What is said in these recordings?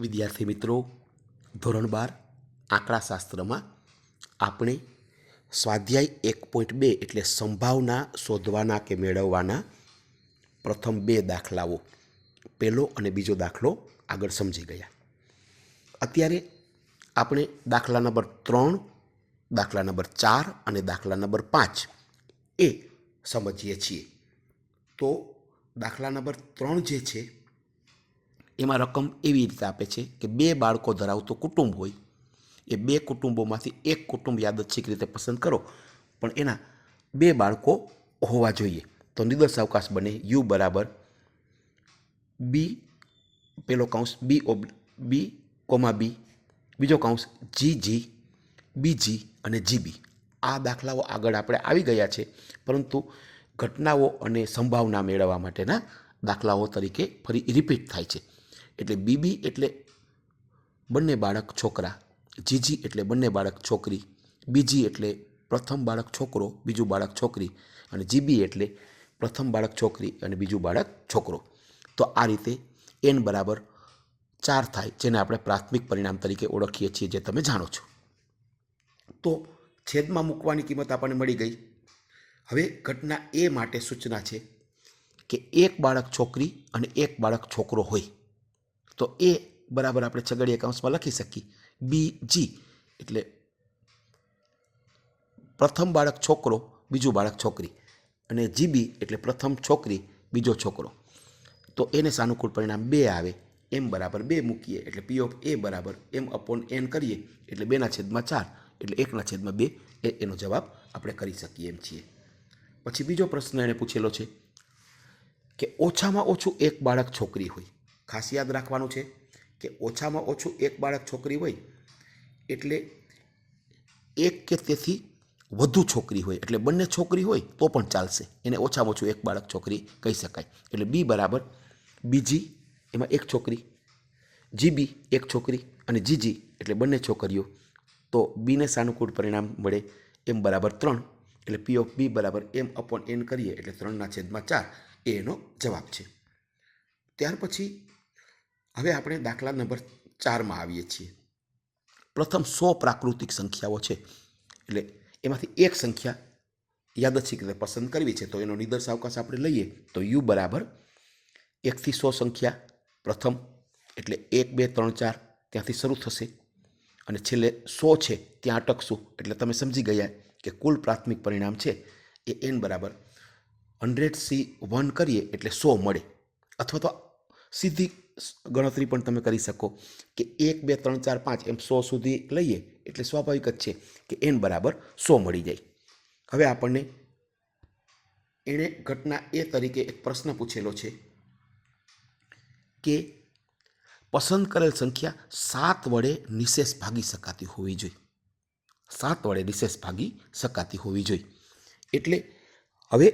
વિદ્યાર્થી મિત્રો, ધોરણ બાર, આંકડાશાસ્ત્રમાં આપણે સ્વાધ્યાય એક પોઈન્ટ બે એટલે સંભાવના શોધવાના કે મેળવવાના પ્રથમ બે દાખલાઓ, પહેલો અને બીજો દાખલો આગળ સમજી ગયા. અત્યારે આપણે દાખલા નંબર ત્રણ, દાખલા નંબર ચાર અને દાખલા નંબર પાંચ એ સમજીએ છીએ. તો દાખલા નંબર ત્રણ જે છે એમાં રકમ એવી રીતે આપે છે કે બે બાળકો ધરાવતો કુટુંબ હોય, એ બે કુટુંબોમાંથી એક કુટુંબ યાદચ્છિક રીતે પસંદ કરો, પણ એના બે બાળકો હોવા જોઈએ. તો નિદર્શ અવકાશ બને, યુ બરાબર, બી પેલો કૌંસ, બી ઓબ, બી કોમા બી, બીજો કૌંસ, જી જી બીજી અને જીબી આ દાખલાઓ આગળ આપણે આવી ગયા છે, પરંતુ ઘટનાઓ અને સંભાવના મેળવવા માટેના દાખલાઓ તરીકે ફરી રિપીટ થાય છે. એટલે બીબી એટલે બંને બાળક છોકરા, જીજી એટલે બંને બાળક છોકરી, બીજી એટલે પ્રથમ બાળક છોકરો, બીજું બાળક છોકરી અને જીબી એટલે પ્રથમ બાળક છોકરી અને બીજું બાળક છોકરો. તો આ રીતે એન બરાબર ચાર થાય, જેને આપણે પ્રાથમિક પરિણામ તરીકે ઓળખીએ છીએ, જે તમે જાણો છો. તો છેદમાં મૂકવાની કિંમત આપણને મળી ગઈ. હવે ઘટના એ માટે સૂચના છે કે એક બાળક છોકરી અને એક બાળક છોકરો હોય. તો એ બરાબર આપણે છગડીયા કૌંસમાં લખી શકીએ. બી જી એટલે પ્રથમ બાળક છોકરો, બીજું બાળક છોકરી. અને જીબી એટલે પ્રથમ છોકરી, બીજો છોકરો. તો એને સાનુકૂળ પરિણામ બે આવે. એમ બરાબર બે મૂકીએ. એટલે પી ઓફ એ બરાબર એમ અપોન એન કરીએ. એટલે બેના છેદમાં ચાર. એટલે એકના છેદમાં બે. એ એનો જવાબ આપણે કરી શકીએ એમ છીએ. પછી બીજો પ્રશ્ન એણે પૂછેલો છે કે ઓછામાં ઓછું એક બાળક છોકરી હોય. ખાસ યાદ રાખવાનું છે કે ઓછામાં ઓછું એક બાળક છોકરી હોય એટલે એક કે તેથી વધુ છોકરી હોય, એટલે બંને છોકરી હોય તો પણ ચાલશે. એને ઓછામાં ઓછું એક બાળક છોકરી કહી શકાય. એટલે બી બરાબર, બીજી એમાં એક છોકરી, જીબી એક છોકરી અને જીજી એટલે બંને છોકરીઓ, તો બીને સાનુકૂળ પરિણામ મળે એમ બરાબર ત્રણ. એટલે પી ઓફ બી બરાબર એમ અપોન એન કરીએ એટલે ત્રણના છેદમાં ચાર. એ એનો જવાબ છે. ત્યાર પછી હવે આપણે દાખલા નંબર ચારમાં આવીએ છીએ. પ્રથમ સો પ્રાકૃતિક સંખ્યાઓ છે. એટલે એમાંથી એક સંખ્યા યાદચ્છિક રીતે પસંદ કરવી છે. તો એનો નિદર્શ અવકાશ આપણે લઈએ. તો યુ બરાબર એકથી સો સંખ્યા પ્રથમ, એટલે એક, બે, ત્રણ, ચાર ત્યાંથી શરૂ થશે. અને છેલ્લે સો છે, ત્યાં અટકશું. એટલે તમે સમજી ગયા કે કુલ પ્રાથમિક પરિણામ છે એ એન બરાબર હંડ્રેડ સી વન કરીએ એટલે સો મળે. અથવા તો સીધી ગણતરી પણ તમે કરી શકો કે એક, બે, ત્રણ, ચાર, પાંચ, એમ સો સુધી લઈએ એટલે સ્વાભાવિક જ છે કે એન બરાબર સો મળી જાય. હવે આપણને એણે ઘટના એ તરીકે એક પ્રશ્ન પૂછેલો છે કે પસંદ કરેલ સંખ્યા સાત વડે નિશેષ ભાગી શકાતી હોવી જોઈએ. સાત વડે નિશેષ ભાગી શકાતી હોવી જોઈએ. એટલે હવે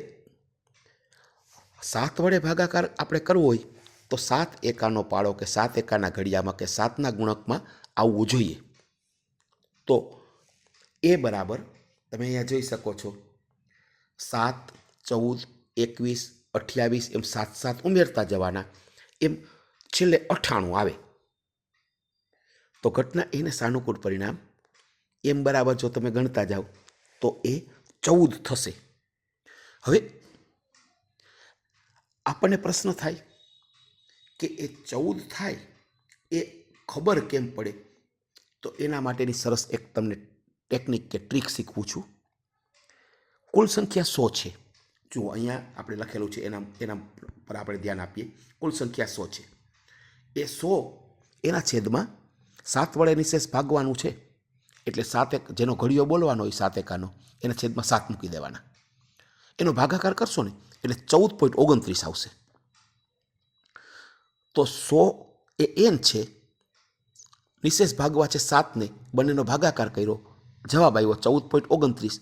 સાત વડે ભાગાકાર આપણે કરવો હોય તો સાત એકાનો પાળો કે સાત એકાના ઘડિયામાં કે સાતના ગુણકમાં આવવું જોઈએ. તો એ બરાબર તમે અહીંયા જોઈ શકો છો. સાત, ચૌદ, એકવીસ, અઠ્યાવીસ એમ સાત સાત ઉમેરતા જવાના. એમ છેલ્લે અઠ્ઠાણું આવે. તો ઘટના એને સાનુકૂળ પરિણામ. એમ બરાબર જો તમે ગણતા જાઓ તો એ ચૌદ થશે. હવે આપણને પ્રશ્ન થાય કે એ ચૌદ થાય, એ ખબર કેમ પડે? તો એના માટેની સરસ એક તમને ટેકનિક કે ટ્રીક શીખવું છું. કુલ સંખ્યા સો છે. જુઓ, અહીંયા આપણે લખેલું છે, એના એના પર આપણે ધ્યાન આપીએ. કુલ સંખ્યા સો છે. એ સો એના છેદમાં સાત વડે નિશેષ ભાગવાનું છે. એટલે સાત એક, જેનો ઘડિયો બોલવાનો હોય, સાત એકાનો, એના છેદમાં સાત મૂકી દેવાના. એનો ભાગાકાર કરશો ને, એટલે ચૌદ પોઈન્ટ ઓગણત્રીસ આવશે. તો સો એ એન છે. નિશેષ ભાગવા છે સાતને બંનેનો ભાગાકાર કર્યો. જવાબ આવ્યો ચૌદ પોઈન્ટ ઓગણત્રીસ.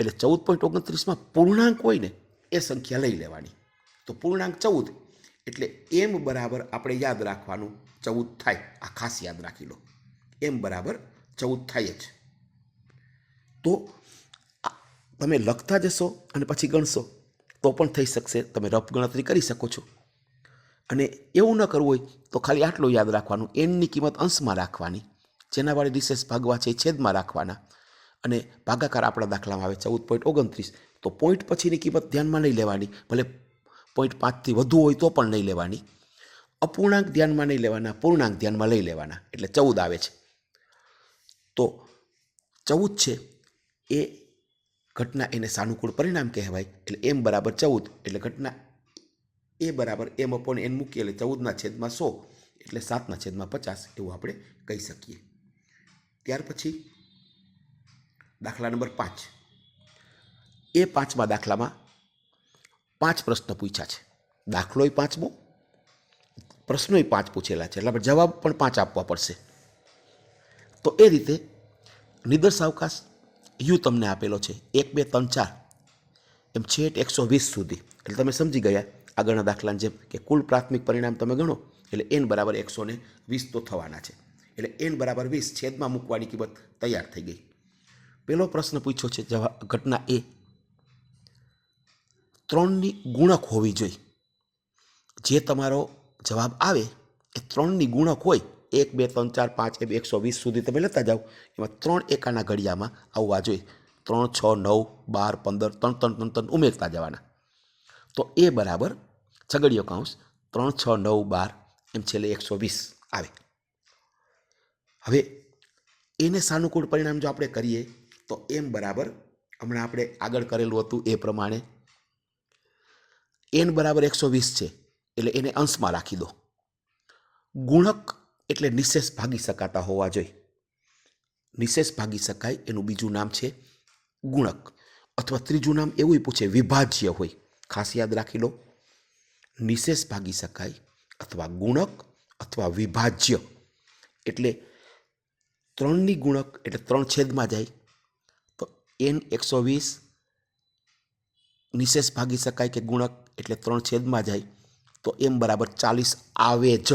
એટલે ચૌદ પોઈન્ટ ઓગણત્રીસમાં પૂર્ણાંક હોય ને, એ સંખ્યા લઈ લેવાની. તો પૂર્ણાંક ચૌદ. એટલે એમ બરાબર આપણે યાદ રાખવાનું, ચૌદ થાય. આ ખાસ યાદ રાખી લો. એમ બરાબર ચૌદ થાય જ. તો તમે લખતા જશો અને પછી ગણશો. તો પણ થઈ શકશે. તમે રફ ગણતરી કરી શકો છો. અને એવું ન કરવું હોય તો ખાલી આટલું યાદ રાખવાનું એનની કિંમત અંશમાં રાખવાની, જેના વાળી રિસેસ ભાગવા છે એ છેદમાં રાખવાના. અને ભાગાકાર આપણા દાખલામાં આવે ચૌદ પોઈન્ટ ઓગણત્રીસ, તો પોઈન્ટ પછીની કિંમત ધ્યાનમાં નહીં લેવાની, ભલે પોઈન્ટ પાંચથી વધુ હોય તો પણ નહીં લેવાની. અપૂર્ણાંક ધ્યાનમાં નહીં લેવાના, પૂર્ણાંક ધ્યાનમાં લઈ લેવાના, એટલે ચૌદ આવે છે. તો ચૌદ છે એ ઘટના એને સાનુકૂળ પરિણામ કહેવાય, એટલે એમ બરાબર ચૌદ, એટલે ઘટના એ બરાબર એમ અપોન એન મૂકીએ એટલે ચૌદના છેદમાં સો એટલે સાતના છેદમાં પચાસ એવું આપણે કહી શકીએ. ત્યાર પછી દાખલા નંબર પાંચ. એ પાંચમા દાખલામાં પાંચ પ્રશ્ન પૂછ્યા છે. દાખલોય પાંચમો, પ્રશ્નોય પાંચ પૂછેલા છે. એટલે આપણે જવાબ પણ પાંચ આપવા પડશે. તો એ રીતે નિદર્શ અવકાશ યુ તમને આપેલો છે. એક, બે, ત્રણ, ચાર. એમ છેટ એકસો વીસ સુધી. એટલે તમે સમજી ગયા. આગળના દાખલાની જેમ કે કુલ પ્રાથમિક પરિણામ તમે ગણો, એટલે એન બરાબર એકસો ને વીસ તો થવાના છે. એટલે એન બરાબર વીસ છેદમાં મૂકવાની કિંમત તૈયાર થઈ ગઈ. પહેલો પ્રશ્ન પૂછ્યો છે, જવાબ ઘટના એ. ત્રણની ગુણક હોવી જોઈએ. જે તમારો જવાબ આવે, એ ત્રણની ગુણક હોય, એક, બે, ત્રણ, ચાર, પાંચ, એમ એકસો વીસ સુધી તમે લેતા જાઓ, એમાં ત્રણ એકાના ઘડિયામાં આવવા જોઈએ. ત્રણ, છ, નવ, બાર, પંદર, ત્રણ ત્રણ ત્રણ ત્રણ ઉમેરતા જવાના. તો એ બરાબર છગડીયો કાઉન્સ ત્રણ, છ, નવ, બાર, એમ છેલ્લે એકસો વીસ આવે. હવે એને સાનુકૂળ પરિણામ જો આપણે કરીએ, તો એમ બરાબર હમણાં આપણે આગળ કરેલું હતું એ પ્રમાણે એન બરાબર એકસો વીસ છે, એટલે એને અંશમાં રાખી દો. ગુણક એટલે નિશેષ ભાગી શકાતા હોવા જોઈએ. નિશેષ ભાગી શકાય એનું બીજું નામ છે ગુણક. અથવા ત્રીજું નામ એવું પૂછે વિભાજ્ય હોય. ખાસ યાદ રાખી લો. નિશેષ ભાગી શકાય અથવા ગુણક અથવા વિભાજ્ય. એટલે ત્રણની ગુણક એટલે ત્રણ છેદમાં જાય. તો એન એકસો વીસ નિશેષ ભાગી શકાય કે ગુણક એટલે ત્રણ છેદમાં જાય. તો એમ બરાબર ચાલીસ આવે જ.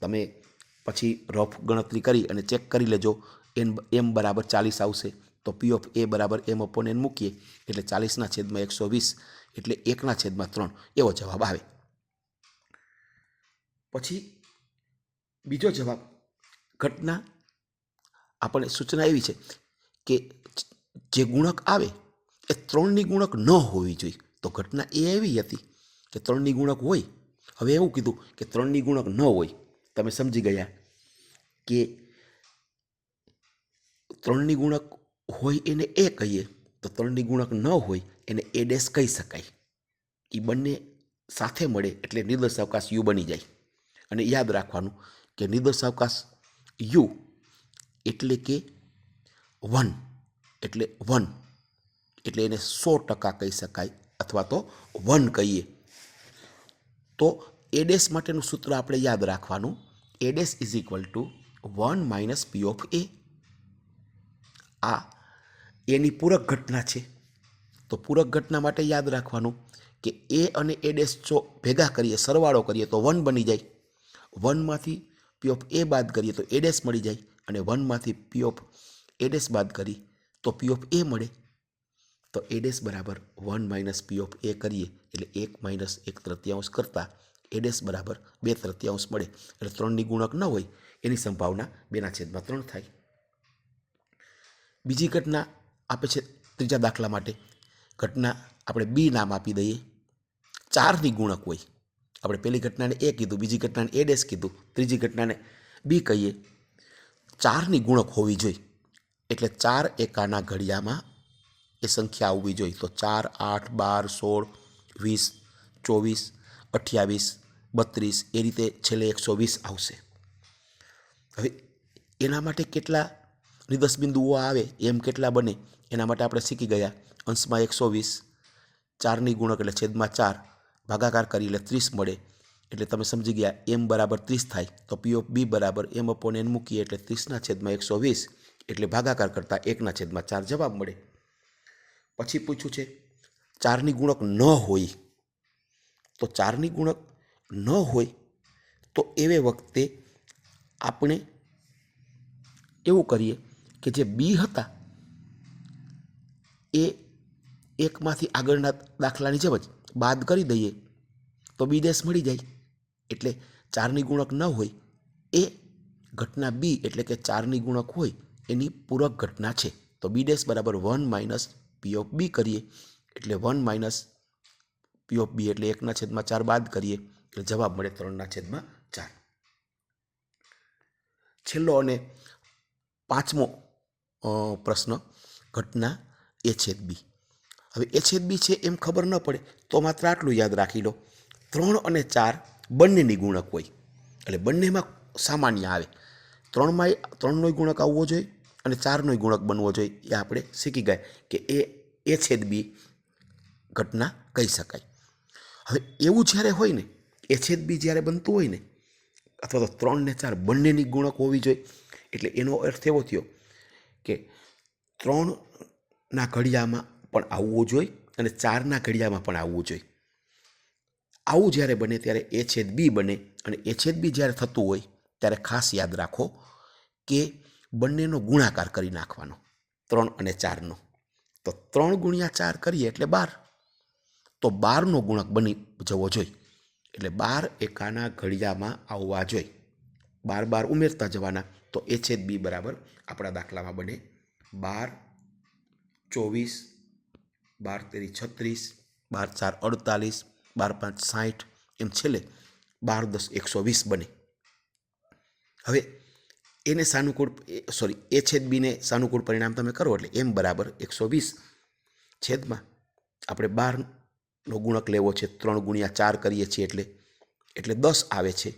તમે પછી રફ ગણતરી કરી અને ચેક કરી લેજો. એન એમ બરાબર ચાલીસ આવશે. તો પી ઓફ એ બરાબર એમ અપોન એન મૂકીએ. એટલે ચાલીસના છેદમાં એકસો વીસ. એટલે એકના છેદમાં ત્રણ. એવો જવાબ આવે. પછી બીજો જવાબ, ઘટના આપણને સૂચના એવી છે કે જે ગુણક આવે એ ત્રણની ગુણક ન હોવી જોઈએ. તો ઘટના એ એવી હતી કે ત્રણની ગુણક હોય. હવે એવું કીધું કે ત્રણની ગુણક ન હોય. તમે સમજી ગયા કે ત્રણની ગુણક હોય એને એ કહીએ, તો ત્રણની ગુણક ન હોય એને એ ડેશ કહી શકાય. એ બંને સાથે મળે એટલે નિર્દશ અવકાશ યુ બની જાય. અને યાદ રાખવાનું કે નિર્દર્શ અવકાશ યુ એટલે કે વન, એટલે વન, એટલે એને સો ટકા કહી શકાય અથવા તો વન કહીએ. તો એડેસ માટેનું સૂત્ર આપણે યાદ રાખવાનું. A dash is equal to one minus P of A. આ એની પૂરક ઘટના છે. તો પૂરક ઘટના માટે યાદ રાખવાનું કે એ અને એ ડેશ જો ભેગા કરીએ, સરવાળો કરીએ, તો વન બની જાય. વનમાંથી પી ઓફ એ બાદ કરીએ તો એ ડેશ મળી જાય અને વનમાંથી પી ઓફ એ બાદ કરી તો પી ઓફ એ મળે. તો એ ડેશ બરાબર one minus P of A કરીએ એટલે એક માઇનસ એક તૃતીયાંશ કરતાં એ ડેશ બરાબર બે તૃતીયાંશ મળે. એટલે ત્રણની ગુણક ન હોય એની સંભાવના બેના છેદમાં ત્રણ થાય. બીજી ઘટના આપે છે ત્રીજા દાખલા માટે. ઘટના આપણે બી નામ આપી દઈએ. ચારની ગુણક હોય. આપણે પહેલી ઘટનાને એ કીધું, બીજી ઘટનાને એ ડેશ કીધું, ત્રીજી ઘટનાને બી કહીએ. ચારની ગુણક હોવી જોઈએ. એટલે ચાર એકાના ઘડિયામાં એ સંખ્યા આવવી જોઈએ. તો ચાર, આઠ, બાર, સોળ, વીસ, ચોવીસ, અઠ્યાવીસ, બત્રીસ, એ રીતે છેલ્લે એકસો વીસ આવશે. હવે એના માટે કેટલા નિદસ બિંદુઓ આવે, એમ કેટલા બને, એના માટે આપણે શીખી ગયા. અંશમાં એકસો વીસ, ચારની ગુણક એટલે છેદમાં ચાર. ભાગાકાર કરી એટલે ત્રીસ મળે. એટલે તમે સમજી ગયા, એમ બરાબર ત્રીસ થાય. તો પી ઓફ બી બરાબર એમ અપોન એન મૂકીએ એટલે ત્રીસના છેદમાં એકસો વીસ. એટલે ભાગાકાર કરતાં એકના છેદમાં ચાર જવાબ મળે. પછી પૂછ્યું છે, ચારની ગુણક ન હોય, તો ચારની ગુણક ન હોય, તો એવે વખતે આપણે એવું કરીએ કે જે બી હતા, એ એકમાંથી આગળના દાખલાની જેમ જ બાદ કરી દઈએ, તો બી મળી જાય. એટલે ચારની ગુણક ન હોય, એ ઘટના બી એટલે કે ચારની ગુણક હોય, એની પૂરક ઘટના છે. તો બી ડેશ બરાબર one minus P of B કરીએ. એટલે one minus P of B એટલે એકના છેદમાં ચાર બાદ કરીએ. એટલે જવાબ મળે ત્રણના છેદમાં ચાર. છેલ્લો અને પાંચમો પ્રશ્ન, ઘટના એ છેદ બી. હવે એ છેદ બી છે એમ ખબર ન પડે, તો માત્ર આટલું યાદ રાખી લો. ત્રણ અને ચાર બંનેની ગુણક હોય, એટલે બંનેમાં સામાન્ય આવે. ત્રણમાં ત્રણનોય ગુણક આવવો જોઈએ અને ચારનોય ગુણક બનવો જોઈએ, એ આપણે શીખી ગયા કે એ એ છેદ બી ઘટના કહી શકાય. હવે એવું જ્યારે હોય ને, એ છેદ બી જ્યારે બનતું હોય ને, અથવા તો ત્રણ ને ચાર બંનેની ગુણક હોવી જોઈએ, એટલે એનો અર્થ એવો થયો કે ત્રણના ઘડિયામાં પણ આવવું જોઈએ અને ચારના ઘડિયામાં પણ આવવું જોઈએ. આવું જ્યારે બને ત્યારે એ છેદ બી બને અને એ છેદ બી જ્યારે થતું હોય ત્યારે ખાસ યાદ રાખો કે બંનેનો ગુણાકાર કરી નાખવાનો, ત્રણ અને ચારનો. તો ત્રણ ગુણ્યા ચાર કરીએ એટલે બાર. તો બારનો ગુણક બની જવો જોઈએ. એટલે બાર એકાના ઘડિયામાં આવવા જોઈએ. બાર બાર ઉમેરતા જવાના, તો એ છેદ બી બરાબર આપણા દાખલામાં બને બાર, ચોવીસ બાર તેરી છત્રીસ, બાર ચાર અડતાલીસ, બાર પાંચ સાઠ, એમ છેલ્લે બાર દસ એકસો વીસ બને. હવે એને સાનુકૂળ સોરી એ છેદ બીને સાનુકૂળ પરિણામ તમે કરો એટલે એમ બરાબર એકસો વીસ. છેદમાં આપણે બારનો ગુણક લેવો છે, ત્રણ ગુણ્યા ચાર કરીએ છીએ એટલે એટલે દસ આવે છે.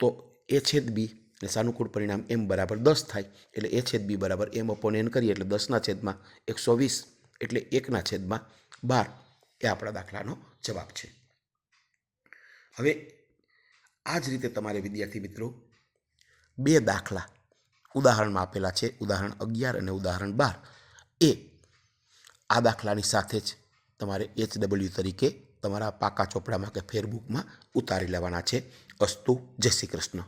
તો એ છેદ બી અને સાનુકૂળ પરિણામ એમ બરાબર દસ થાય, એટલે એ છેદ બી બરાબર એમ અપોન એન કરીએ એટલે દસના છેદમાં એકસો વીસ. એટલે એકના છેદમાં બાર એ આપણા દાખલાનો જવાબ છે. હવે આ જ રીતે તમારે વિદ્યાર્થી મિત્રો બે દાખલા ઉદાહરણમાં આપેલા છે. ઉદાહરણ અગિયાર અને ઉદાહરણ બાર. એ આ દાખલાની સાથે જ તમારે એચ ડબલ્યુ તરીકે તમારા પાકા ચોપડામાં કે ફેરબુકમાં ઉતારી લેવાના છે. અસ્તુ, જય શ્રી કૃષ્ણ.